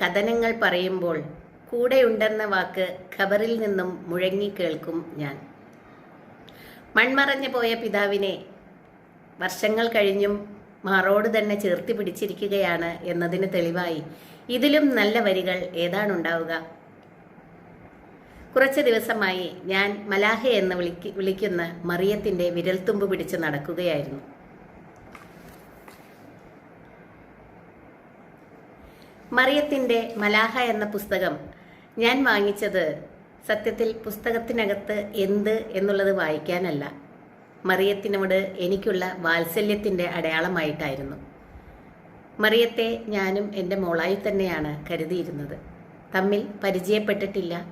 കഥനങ്ങൾ പറയുമ്പോൾ കൂടെയുണ്ടെന്ന വാക്ക് ഖബറിൽ നിന്നും മുഴങ്ങി കേൾക്കും ഞാൻ. മൺമറഞ്ഞു പോയ പിതാവിനെ വർഷങ്ങൾ കഴിഞ്ഞും മാറോട് തന്നെ ചേർത്തി പിടിച്ചിരിക്കുകയാണ് എന്നതിന് തെളിവായി ഇതിലും നല്ല വരികൾ ഏതാണുണ്ടാവുക? കുറച്ച് ദിവസമായി ഞാൻ മലാഹ എന്ന് വിളിക്കുന്ന മറിയത്തിന്റെ വിരൽത്തുമ്പ് പിടിച്ച് നടക്കുകയായിരുന്നു. മറിയത്തിന്റെ മലാഹ എന്ന പുസ്തകം ഞാൻ വാങ്ങിച്ചത് സത്യത്തിൽ പുസ്തകത്തിനകത്ത് എന്ത് എന്നുള്ളത് വായിക്കാനല്ല. മറിയത്തിനോട് എനിക്കുള്ള വാത്സല്യത്തിന്റെ അടയാളമായിട്ടായിരുന്നു. മറിയത്തെ ഞാനും എന്റെ മോളായി തന്നെയാണ് കരുതിയിരുന്നത്. തമ്മിൽ പരിചയപ്പെട്ടിട്ടില്ല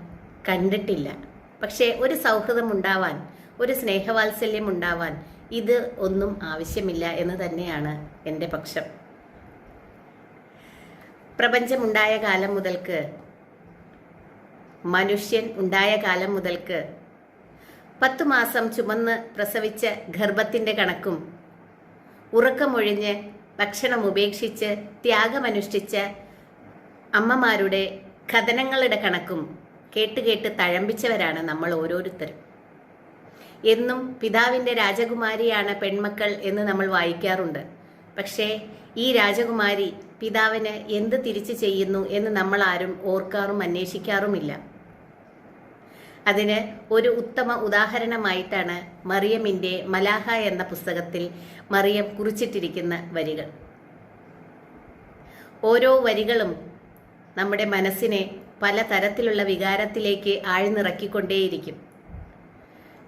കണ്ടിട്ടില്ല. പക്ഷേ ഒരു സൗഹൃദം ഉണ്ടാവാൻ ഒരു സ്നേഹവാത്സല്യം ഉണ്ടാവാൻ ഇത് ഒന്നും ആവശ്യമില്ല എന്ന് തന്നെയാണ് എന്റെ പക്ഷം. പ്രപഞ്ചമുണ്ടായ കാലം മുതൽക്ക് മനുഷ്യൻ ഉണ്ടായ കാലം മുതൽക്ക് പത്തു മാസം ചുമന്ന് പ്രസവിച്ച ഗർഭത്തിന്റെ കണക്കും ഉറക്കമൊഴിഞ്ഞ് ഭക്ഷണം ഉപേക്ഷിച്ച് ത്യാഗമനുഷ്ഠിച്ച അമ്മമാരുടെ കഥനങ്ങളുടെ കണക്കും കേട്ട് കേട്ട് തഴമ്പിച്ചവരാണ് നമ്മൾ ഓരോരുത്തരും. എന്നും പിതാവിന്റെ രാജകുമാരിയാണ് പെൺമക്കൾ എന്ന് നമ്മൾ വായിക്കാറുണ്ട്. പക്ഷേ ഈ രാജകുമാരി പിതാവിന് എന്ത് തിരിച്ചു ചെയ്യുന്നു എന്ന് നമ്മൾ ആരും ഓർക്കാറും അന്വേഷിക്കാറുമില്ല. അതിന് ഒരു ഉത്തമ ഉദാഹരണമായിട്ടാണ് മറിയമിന്റെ മലാഹ എന്ന പുസ്തകത്തിൽ മറിയം കുറിച്ചിട്ടിരിക്കുന്ന വരികൾ. ഓരോ വരികളും നമ്മുടെ മനസ്സിനെ പല തരത്തിലുള്ള വികാരത്തിലേക്ക് ആഴ്ന്നിറക്കിക്കൊണ്ടേയിരിക്കും.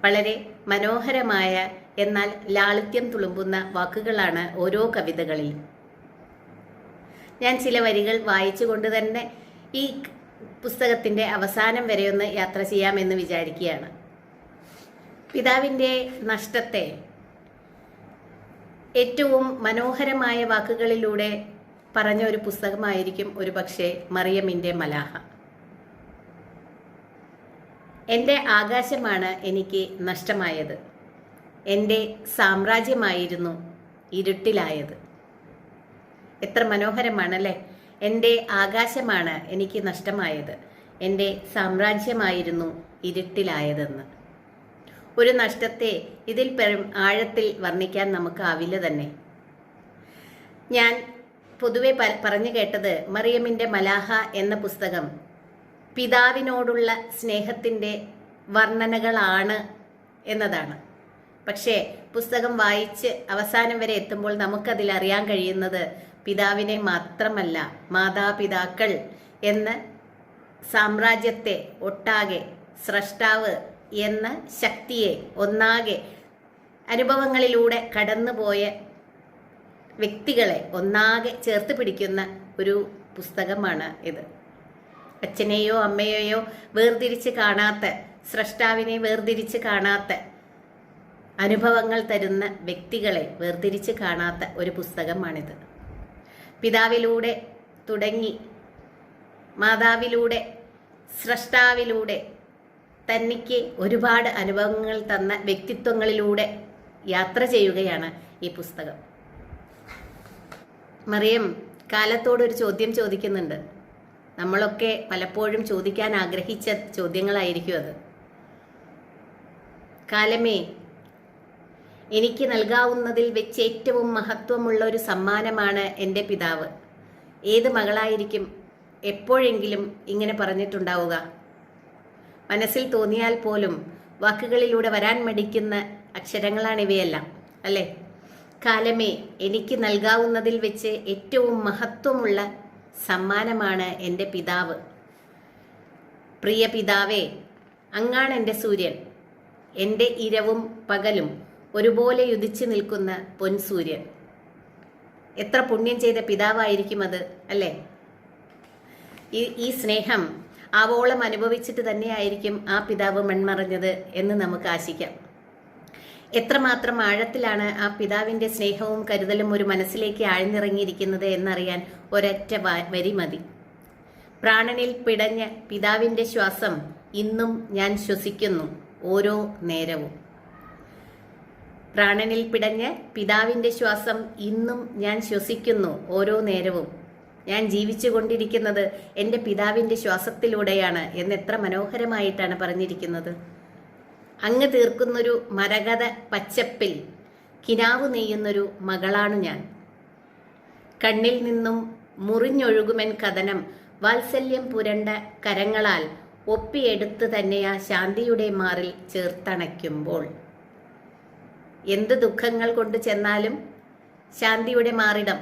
വളരെ മനോഹരമായ എന്നാൽ ലാളിത്യം തുളുമ്പുന്ന വാക്കുകളാണ് ഓരോ കവിതകളിലും. ഞാൻ ചില വരികൾ വായിച്ചുകൊണ്ട് തന്നെ ഈ പുസ്തകത്തിന്റെ അവസാനം വരെ ഒന്ന് യാത്ര ചെയ്യാമെന്ന് വിചാരിക്കുകയാണ്. പിതാവിന്റെ നഷ്ടത്തെ ഏറ്റവും മനോഹരമായ വാക്കുകളിലൂടെ പറഞ്ഞ ഒരു പുസ്തകമായിരിക്കും ഒരു പക്ഷേ മറിയമ്മിന്റെ മലാഹ. എന്റെ ആകാശമാണ് എനിക്ക് നഷ്ടമായത്. എന്റെ സാമ്രാജ്യമായിരുന്നു ഇരുട്ടിലായത്. എത്ര മനോഹരമാണല്ലേ? എന്റെ ആകാശമാണ് എനിക്ക് നഷ്ടമായത്. എന്റെ സാമ്രാജ്യമായിരുന്നു ഇരുട്ടിലായതെന്ന്. ഒരു നഷ്ടത്തെ ഇതിൽ പെരും ആഴത്തിൽ വർണിക്കാൻ നമുക്കാവില്ല തന്നെ. ഞാൻ പൊതുവെ പറഞ്ഞു കേട്ടത് മറിയമിന്റെ മലാഹ എന്ന പുസ്തകം പിതാവിനോടുള്ള സ്നേഹത്തിന്റെ വർണനകളാണ് എന്നതാണ്. പക്ഷേ പുസ്തകം വായിച്ച് അവസാനം വരെ എത്തുമ്പോൾ നമുക്കതിൽ അറിയാൻ കഴിയുന്നത് പിതാവിനെ മാത്രമല്ല മാതാപിതാക്കൾ എന്ന സാമ്രാജ്യത്തെ ഒട്ടാകെ സ്രഷ്ടാവ് എന്ന ശക്തിയെ ഒന്നാകെ അനുഭവങ്ങളിലൂടെ കടന്നുപോയ വ്യക്തികളെ ഒന്നാകെ ചേർത്ത് പിടിക്കുന്ന ഒരു പുസ്തകമാണ് ഇത്. അച്ഛനെയോ അമ്മയെയോ വേർതിരിച്ച് കാണാത്ത സ്രഷ്ടാവിനെ വേർതിരിച്ച് കാണാത്ത അനുഭവങ്ങൾ തരുന്ന വ്യക്തികളെ വേർതിരിച്ച് കാണാത്ത ഒരു പുസ്തകമാണിത്. പിതാവിലൂടെ തുടങ്ങി മാതാവിലൂടെ സ്രഷ്ടാവിലൂടെ തന്നിക്ക് ഒരുപാട് അനുഭവങ്ങൾ തന്ന വ്യക്തിത്വങ്ങളിലൂടെ യാത്ര ചെയ്യുകയാണ് ഈ പുസ്തകം. മറിയം കാലത്തോടൊരു ചോദ്യം ചോദിക്കുന്നുണ്ട്. നമ്മളൊക്കെ പലപ്പോഴും ചോദിക്കാൻ ആഗ്രഹിച്ച ചോദ്യങ്ങളായിരിക്കും അത്. കാലമേ എനിക്ക് നൽകാവുന്നതിൽ വെച്ച് ഏറ്റവും മഹത്വമുള്ള ഒരു സമ്മാനമാണ് എന്റെ പിതാവ്. ഏത് മകളായിരിക്കും എപ്പോഴെങ്കിലും ഇങ്ങനെ പറഞ്ഞിട്ടുണ്ടാവുക? മനസ്സിൽ തോന്നിയാൽ പോലും വാക്കുകളിലൂടെ വരാൻ മടിക്കുന്ന അക്ഷരങ്ങളാണിവയെല്ലാം അല്ലേ? കാലമേ എനിക്ക് നൽകാവുന്നതിൽ വെച്ച് ഏറ്റവും മഹത്വമുള്ള സമ്മാനമാണ് എന്റെ പിതാവ്. പ്രിയ പിതാവേ അങ്ങാണ് എന്റെ സൂര്യൻ. എന്റെ ഇരവും പകലും ഒരുപോലെ യുദിച്ചു നിൽക്കുന്ന പൊൻസൂര്യൻ. എത്ര പുണ്യം ചെയ്ത പിതാവായിരിക്കും അത് അല്ലേ? ഈ ഈ സ്നേഹം ആവോളം അനുഭവിച്ചിട്ട് തന്നെയായിരിക്കും ആ പിതാവ് മൺമറഞ്ഞത് എന്ന് നമുക്ക് ആശിക്കാം. എത്രമാത്രം ആഴത്തിലാണ് ആ പിതാവിന്റെ സ്നേഹവും കരുതലും ഒരു മനസ്സിലേക്ക് ആഴ്ന്നിറങ്ങിയിരിക്കുന്നത് എന്നറിയാൻ ഒരൊറ്റ വരി മതി. പ്രാണനിൽ പിടഞ്ഞ പിതാവിന്റെ ശ്വാസം ഇന്നും ഞാൻ ശ്വസിക്കുന്നു ഓരോ നേരവും. പ്രാണനിൽ പിടഞ്ഞ് പിതാവിന്റെ ശ്വാസം ഇന്നും ഞാൻ ശ്വസിക്കുന്നു ഓരോ നേരവും. ഞാൻ ജീവിച്ചു കൊണ്ടിരിക്കുന്നത് എന്റെ പിതാവിന്റെ ശ്വാസത്തിലൂടെയാണ് എന്ന് എത്ര മനോഹരമായിട്ടാണ് പറഞ്ഞിരിക്കുന്നത്. അങ്ങ് തീർക്കുന്നൊരു മരകത പച്ചപ്പിൽ കിനാവ് നെയ്യുന്നൊരു മകളാണ് ഞാൻ. കണ്ണിൽ നിന്നും മുറിഞ്ഞൊഴുകുമെൻ കഥനം വാത്സല്യം പുരണ്ട കരങ്ങളാൽ ഒപ്പിയെടുത്ത് തന്നെയാ ശാന്തിയുടെ മാറിൽ ചേർത്തണയ്ക്കുമ്പോൾ. എന്ത് ദുഃഖങ്ങൾ കൊണ്ട് ചെന്നാലും ശാന്തിയുടെ മാറിടം.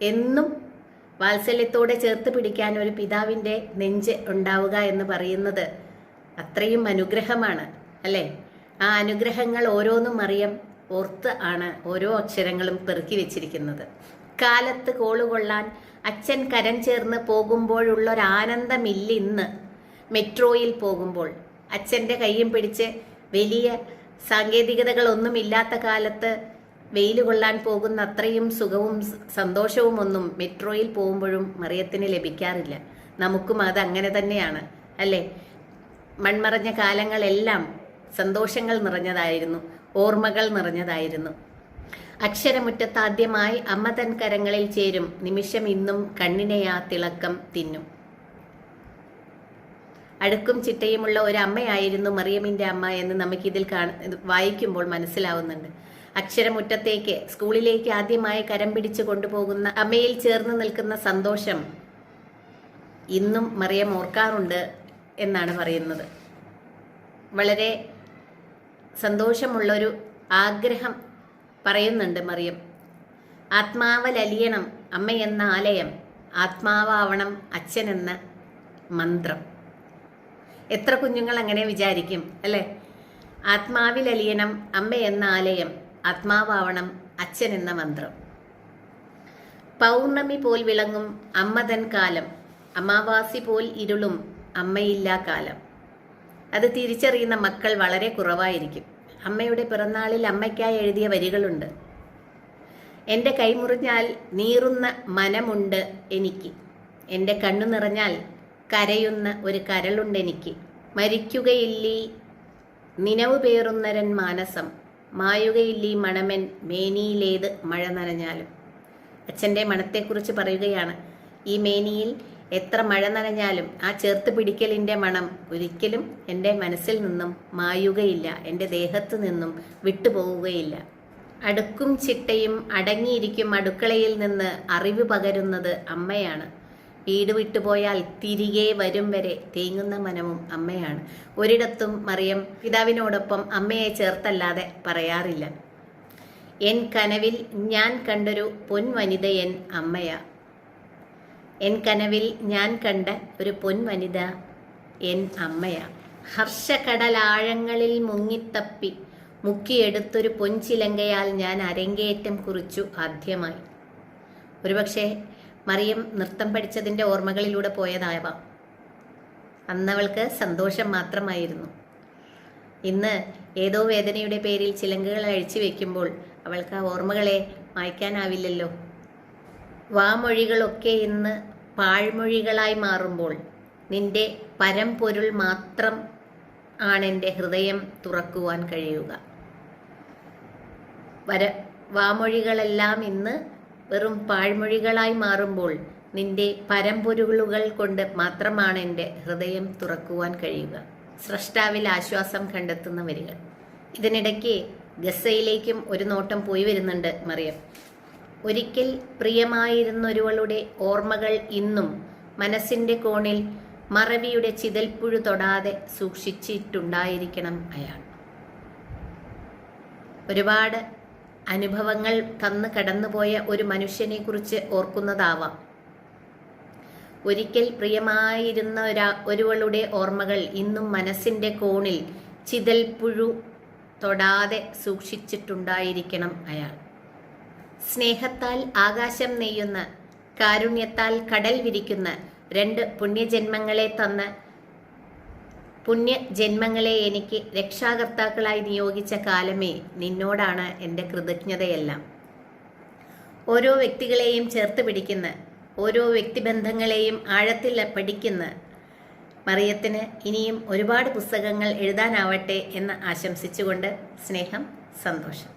എന്നും വാത്സല്യത്തോടെ ചേർത്ത് പിടിക്കാൻ ഒരു പിതാവിന്റെ നെഞ്ച് ഉണ്ടാവുക എന്ന് പറയുന്നത് അത്രയും അനുഗ്രഹമാണ് അല്ലേ? ആ അനുഗ്രഹങ്ങൾ ഓരോന്നും അറിയാം ഓർത്ത് ആണ് ഓരോ അക്ഷരങ്ങളും പെറുക്കി വെച്ചിരിക്കുന്നത്. കാലത്ത് കോളുകൊള്ളാൻ അച്ഛൻ കരം ചേർന്ന് പോകുമ്പോഴുള്ളൊരാനന്ദമില്ല ഇന്ന് മെട്രോയിൽ പോകുമ്പോൾ അച്ഛന്റെ കയ്യും പിടിച്ച് വലിയ സാങ്കേതികതകളൊന്നുമില്ലാത്ത കാലത്ത് വെയിൽ കൊള്ളാൻ പോകുന്ന അത്രയും സുഖവും സന്തോഷവും ഒന്നും മെട്രോയിൽ പോകുമ്പോഴും മറിയത്തിന് ലഭിക്കാറില്ല. നമുക്കും അത് അങ്ങനെ തന്നെയാണ് അല്ലേ? മൺമറഞ്ഞ കാലങ്ങളെല്ലാം സന്തോഷങ്ങൾ നിറഞ്ഞതായിരുന്നു ഓർമ്മകൾ നിറഞ്ഞതായിരുന്നു. അക്ഷരമുറ്റത്താദ്യമായി അമ്മ തൻ കരങ്ങളിൽ ചേരും നിമിഷം ഇന്നും കണ്ണിനെയാ തിളക്കം തിന്നും. അടുക്കും ചിട്ടയുമുള്ള ഒരു അമ്മയായിരുന്നു മറിയമിന്റെ അമ്മ എന്ന് നമുക്കിതിൽ വായിക്കുമ്പോൾ മനസ്സിലാവുന്നുണ്ട്. അക്ഷരമുറ്റത്തേക്ക് സ്കൂളിലേക്ക് ആദ്യമായി കരം പിടിച്ചു കൊണ്ടുപോകുന്ന അമ്മയിൽ ചേർന്ന് നിൽക്കുന്ന സന്തോഷം ഇന്നും മറിയം ഓർക്കാറുണ്ട് എന്നാണ് പറയുന്നത്. വളരെ സന്തോഷമുള്ളൊരു ആഗ്രഹം പറയുന്നുണ്ട് മറിയം. ആത്മാവലലിയണം അമ്മ എന്ന ആലയം ആത്മാവാവണം അച്ഛനെന്ന മന്ത്രം. എത്ര കുഞ്ഞുങ്ങൾ അങ്ങനെ വിചാരിക്കും അല്ലേ? ആത്മാവിലലിയണം അമ്മ എന്ന ആലയം ആത്മാവാവണം അച്ഛൻ എന്ന മന്ത്രം. പൗർണമി പോൽ വിളങ്ങും അമ്മതൻ കാലം. അമാവാസി പോൽ ഇരുളും അമ്മയില്ലാ കാലം. അത് തിരിച്ചറിയുന്ന മക്കൾ വളരെ കുറവായിരിക്കും. അമ്മയുടെ പിറന്നാളിൽ അമ്മയ്ക്കായി എഴുതിയ വരികളുണ്ട്. എന്റെ കൈമുറിഞ്ഞാൽ നീറുന്ന മനമുണ്ട് എനിക്ക്. എന്റെ കണ്ണു നിറഞ്ഞാൽ കരയുന്ന ഒരു കരളുണ്ട് എനിക്ക്. മരിക്കുകയില്ലീ നിനവ് പേറുന്നരൻ മാനസം. മായുകയില്ലീ മണമൻ മേനിയിലേത് മഴ നനഞ്ഞാലും. അച്ഛന്റെ മണത്തെക്കുറിച്ച് പറയുകയാണ്. ഈ മേനിയിൽ എത്ര മഴ നനഞ്ഞാലും ആ ചേർത്ത് പിടിക്കലിന്റെ മണം ഒരിക്കലും എന്റെ മനസ്സിൽ നിന്നും മായുകയില്ല. എന്റെ ദേഹത്ത് നിന്നും വിട്ടുപോവുകയില്ല. അടുക്കും ചിട്ടയും അടങ്ങിയിരിക്കും അടുക്കളയിൽ നിന്ന് അറിവ് പകരുന്നത് അമ്മയാണ്. വീട് വിട്ടുപോയാൽ തിരികെ വരും വരെ തേങ്ങുന്ന മനവും അമ്മയാണ്. ഒരിടത്തും മറിയം പിതാവിനോടൊപ്പം അമ്മയെ ചേർത്തല്ലാതെ പറയാറില്ല. എൻ കനവിൽ ഞാൻ കണ്ടൊരു പൊൻവനിത എൻ അമ്മയാ. എൻ കനവിൽ ഞാൻ കണ്ട ഒരു പൊൻവനിത എൻ അമ്മയാ. ഹർഷകടലാഴങ്ങളിൽ മുങ്ങിത്തപ്പി മുക്കിയെടുത്തൊരു പൊൻചിലങ്കയാൽ ഞാൻ അരങ്ങേറ്റം കുറിച്ചു ആദ്യമായി. ഒരുപക്ഷെ മറിയം നൃത്തം പഠിച്ചതിന്റെ ഓർമ്മകളിലൂടെ പോയതാവാം അന്നവൾക്ക് സന്തോഷം മാത്രമായിരുന്നു. ഇന്ന് ഏതോ വേദനയുടെ പേരിൽ ചിലങ്കുകൾ അഴിച്ചു വെക്കുമ്പോൾ അവൾക്ക് ആ ഓർമ്മകളെ മായ്ക്കാനാവില്ലല്ലോ. വാമൊഴികളൊക്കെ ഇന്ന് പാഴ്മൊഴികളായി മാറുമ്പോൾ നിന്റെ പരമ്പൊരുൾ മാത്രം ആണെന്റെ ഹൃദയം തുറക്കുവാൻ കഴിയുക. വര വാമൊഴികളെല്ലാം ഇന്ന് വെറും പാഴ്മൊഴികളായി മാറുമ്പോൾ നിന്റെ പരമ്പൊരുളുകൾ കൊണ്ട് മാത്രമാണ് എന്റെ ഹൃദയം തുറക്കുവാൻ കഴിയുക. സ്രഷ്ടാവിൽ ആശ്വാസം കണ്ടെത്തുന്ന വരികൾ. ഇതിനിടയ്ക്ക് ഗസയിലേക്കും ഒരു നോട്ടം പോയി വരുന്നുണ്ട് മറിയം. ഒരിക്കൽ പ്രിയമായിരുന്നൊരുവളുടെ ഓർമ്മകൾ ഇന്നും മനസ്സിന്റെ കോണിൽ മറവിയുടെ ചിതൽപ്പുഴു തൊടാതെ സൂക്ഷിച്ചിട്ടുണ്ടായിരിക്കണം അയാൾ. ഒരുപാട് അനുഭവങ്ങൾ തന്ന് കടന്നുപോയ ഒരു മനുഷ്യനെ കുറിച്ച് ഓർക്കുന്നതാവാം. ഒരിക്കൽ പ്രിയമായിരുന്ന ഒരാ ഒരുവളുടെ ഓർമ്മകൾ ഇന്നും മനസ്സിന്റെ കോണിൽ ചിതൽപ്പുഴു തൊടാതെ സൂക്ഷിച്ചിട്ടുണ്ടായിരിക്കണം അയാൾ. സ്നേഹത്താൽ ആകാശം നെയ്യുന്ന കാരുണ്യത്താൽ കടൽ വിരിക്കുന്ന രണ്ട് പുണ്യജന്മങ്ങളെ തന്ന പുണ്യജന്മങ്ങളെ എനിക്ക് രക്ഷാകർത്താക്കളായി നിയോഗിച്ച കാലമേ നിന്നോടാണ് എന്റെ കൃതജ്ഞതയെല്ലാം. ഓരോ വ്യക്തികളെയും ചേർത്ത് പിടിക്കുന്ന ഓരോ വ്യക്തിബന്ധങ്ങളെയും ആഴത്തിൽ പഠിക്കുന്ന മറിയത്തിന് ഇനിയും ഒരുപാട് പുസ്തകങ്ങൾ എഴുതാനാവട്ടെ എന്ന് ആശംസിച്ചുകൊണ്ട് സ്നേഹം സന്തോഷം.